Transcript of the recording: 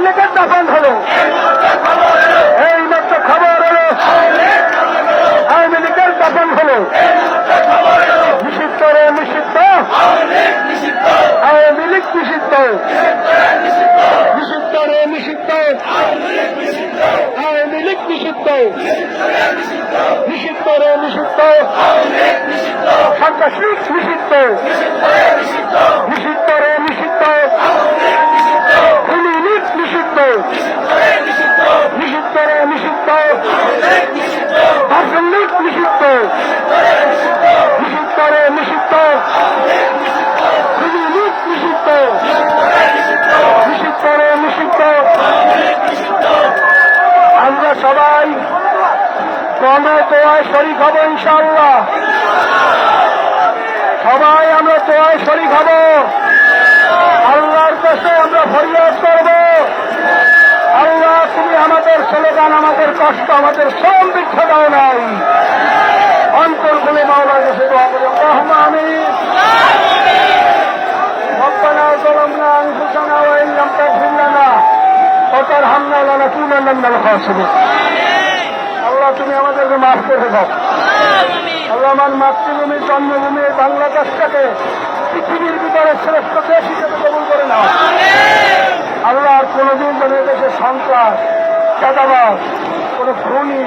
লেখের দখল হলো। এই মাত্র খবর হলো, আওয়ামী লীগের দখল হলো। নিষিদ্ধ রে, নিষিদ্ধ। আওয়ামী লীগ নিষিদ্ধ। নিষিদ্ধ রে, নিষিদ্ধ। আওয়ামী লীগ নিষিদ্ধ। নিষিদ্ধ রে, নিষিদ্ধ। সন্ত্রাসী নিষিদ্ধ। আমরা সবাই ক্রমে তোয়ায় শরিক হব ইনশাল্লাহ সবাই আমরা তোয়ায় শরিক আল্লাহর কাছে আমরা ফরিয়াদ করব আল্লাহ, তুমি আমাদের স্লোগান, আমাদের কষ্ট, আমাদের শ্রম দীক্ষা দাও নাই। ওয়াকার হামলা লালা তুনা নান্দাল খাওয়া আল্লাহ তুমি আমাদেরকে মাফ করে দাও। আল্লাহ আমার মাতৃভূমি, জন্মভূমি বাংলাদেশটাকে পৃথিবীর ভিতরে শ্রেষ্ঠ দেশ হিসেবে কবুল করে নাও। আল্লাহ আর কোনোদিন যেন এদেশে সন্ত্রাস চাঁদাবাস কোনো খুনি